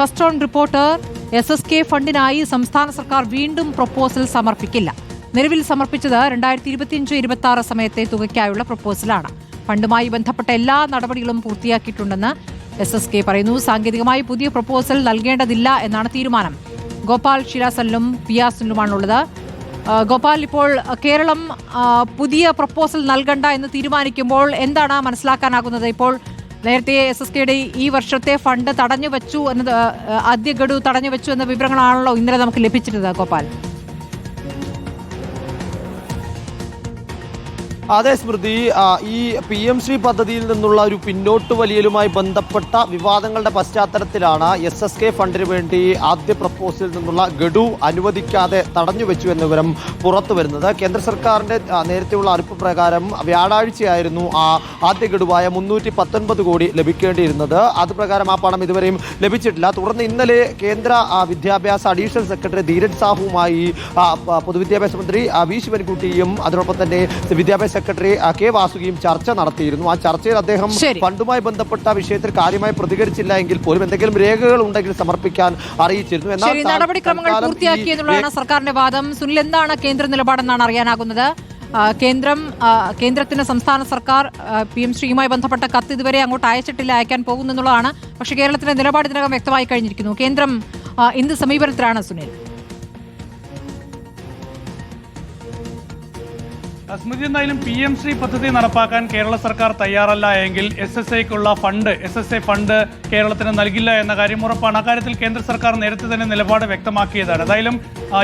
First on report S S K ഫണ്ടിനായി സംസ്ഥാന സർക്കാർ വീണ്ടും പ്രപ്പോസൽ സമർപ്പിക്കില്ല. നിലവിൽ സമർപ്പിച്ചത് രണ്ടായിരത്തി ഇരുപത്തിയഞ്ച് ഇരുപത്തി ആറ് സമയത്തെ തുകയ്ക്കായുള്ള പ്രപ്പോസലാണ്. ഫണ്ടുമായി ബന്ധപ്പെട്ട എല്ലാ നടപടികളും പൂർത്തിയാക്കിയിട്ടുണ്ടെന്ന് എസ് എസ് കെ പറയുന്നു. സാങ്കേതികമായി പുതിയ പ്രപ്പോസൽ നൽകേണ്ടതില്ല എന്നാണ് തീരുമാനം. ഗോപാൽ ഷിരാസലിനും പിയാസിനുമാണുള്ളത് ആ, ഗോപാൽ ഇപ്പോൾ കേരളം പുതിയ പ്രപ്പോസൽ നൽകണ്ട എന്ന് തീരുമാനിക്കുമ്പോൾ എന്താണ് മനസ്സിലാക്കാനാകുന്നത്? ഇപ്പോൾ നേരത്തെ എസ് എസ് കെയുടെ ഈ വർഷത്തെ ഫണ്ട് തടഞ്ഞു വെച്ചു എന്നത് ആദ്യ ഗഡു തടഞ്ഞു വെച്ചു എന്ന വിവരങ്ങളാണല്ലോ ഇന്നലെ നമുക്ക് ലഭിച്ചിരുന്നത് ഗോപാൽ. അതെ സ്മൃതി ഈ പി എം ശ്രീ പദ്ധതിയിൽ നിന്നുള്ള ഒരു പിന്നോട്ട് വലിയലുമായി ബന്ധപ്പെട്ട വിവാദങ്ങളുടെ പശ്ചാത്തലത്തിലാണ് എസ് എസ് കെ ഫണ്ടിന് വേണ്ടി ആദ്യ പ്രപ്പോസലിൽ നിന്നുള്ള ഗഡു അനുവദിക്കാതെ തടഞ്ഞു വെച്ചു എന്ന വിവരം പുറത്തു വരുന്നത്. കേന്ദ്ര സർക്കാരിന്റെ ആ, നേരത്തെയുള്ള അറിയിപ്പ് പ്രകാരം വ്യാഴാഴ്ചയായിരുന്നു ആ ആദ്യ ഗഡുവായ മുന്നൂറ്റി പത്തൊൻപത് കോടി ലഭിക്കേണ്ടിയിരുന്നത്. അത് പ്രകാരം ആ പണം ഇതുവരെയും ലഭിച്ചിട്ടില്ല. തുടർന്ന് ഇന്നലെ കേന്ദ്ര വിദ്യാഭ്യാസ അഡീഷണൽ സെക്രട്ടറി ധീരജ് സാഹുവുമായി പൊതുവിദ്യാഭ്യാസ മന്ത്രി വി ശിവൻകുട്ടിയും അതോടൊപ്പം തന്നെ വിദ്യാഭ്യാസ സെക്രട്ടറി കെ വാസുകിയും ചർച്ച നടത്തിയിരുന്നു. ആ ചർച്ചയിൽ അദ്ദേഹം. ഫണ്ടുമായി ബന്ധപ്പെട്ട വിഷയത്തിൽ കാര്യമായി പ്രതികരിച്ചില്ല എങ്കിൽ പോലും എന്തെങ്കിലും രേഖകൾ ഉണ്ടെങ്കിൽ സമർപ്പിക്കാൻ അറിയിച്ചിരുന്നു. എന്നാൽ നടപടിക്രമങ്ങൾ പൂർത്തിയാക്കിയെന്നുള്ളതാണ് സർക്കാരിന്റെ വാദം. സുനിൽ എന്താണ് കേന്ദ്ര നിലപാടെന്നാണ് അറിയാനാകുന്നത്? കേന്ദ്രം കേന്ദ്രത്തിന് സംസ്ഥാന സർക്കാർ പി എം ശ്രീയുമായി ബന്ധപ്പെട്ട കത്ത് ഇതുവരെ അങ്ങോട്ട് അയച്ചിട്ടില്ല അയക്കാൻ പോകുന്നുള്ളതാണ്. പക്ഷേ കേരളത്തിന്റെ നിലപാട് ഇതിനകം വ്യക്തമായി കഴിഞ്ഞിരിക്കുന്നു. കേന്ദ്രം എന്ത് സമീപനത്തിലാണ് സുനിൽ. സ്മൃതി എന്തായാലും പി എം ശ്രീ പദ്ധതി നടപ്പാക്കാൻ കേരള സർക്കാർ തയ്യാറല്ല എങ്കിൽ S S ഐക്കുള്ള fund S S I fund കേരളത്തിന് നൽകില്ല എന്ന കാര്യം ഉറപ്പാണ്. അക്കാര്യത്തിൽ കേന്ദ്ര സർക്കാർ നേരത്തെ തന്നെ നിലപാട് വ്യക്തമാക്കിയതാണ്. എന്തായാലും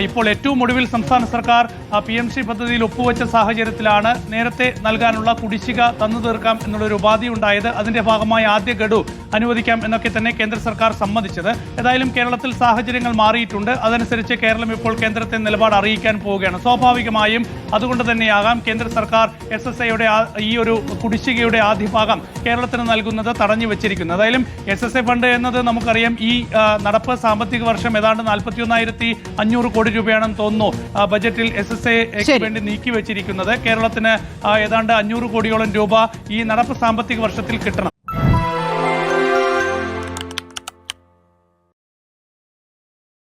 ഇപ്പോൾ ഏറ്റവും ഒടുവിൽ സംസ്ഥാന സർക്കാർ പി എം സി പദ്ധതിയിൽ ഒപ്പുവെച്ച സാഹചര്യത്തിലാണ് നേരത്തെ നൽകാനുള്ള കുടിശ്ശിക തന്നു തീർക്കാം എന്നുള്ളൊരു ഉപാധി ഉണ്ടായത്. അതിന്റെ ഭാഗമായി ആദ്യ ഗഡു അനുവദിക്കാം എന്നൊക്കെ തന്നെ കേന്ദ്ര സർക്കാർ സമ്മതിച്ചത്. ഏതായാലും കേരളത്തിൽ സാഹചര്യങ്ങൾ മാറിയിട്ടുണ്ട്. അതനുസരിച്ച് കേരളം ഇപ്പോൾ കേന്ദ്രത്തെ നിലപാട് അറിയിക്കാൻ പോവുകയാണ്. സ്വാഭാവികമായും അതുകൊണ്ട് തന്നെയാകാം കേന്ദ്ര സർക്കാർ എസ് എസ് ഐയുടെ ഈ ഒരു കുടിശ്ശികയുടെ ആദ്യ ഭാഗം കേരളത്തിന് നൽകുന്നത് തടഞ്ഞു വെച്ചിരിക്കുന്നത് ഏതായാലും എസ് എസ് ഐ ഫണ്ട് എന്നത് നമുക്കറിയാം. ഈ നടപ്പ് സാമ്പത്തിക വർഷം ഏതാണ്ട് നാൽപ്പത്തി ഒന്നായിരത്തി അഞ്ഞൂറ് കോടി രൂപയാണെന്ന് തോന്നുന്നു. ബജറ്റിൽ എസ് എസ് ഐക്ക് വേണ്ടി നീക്കി വെച്ചിരിക്കുന്നത്. കേരളത്തിന് ഏതാണ്ട് അഞ്ഞൂറ് കോടിയോളം രൂപ ഈ നടപ്പ് സാമ്പത്തിക വർഷത്തിൽ കിട്ടണം.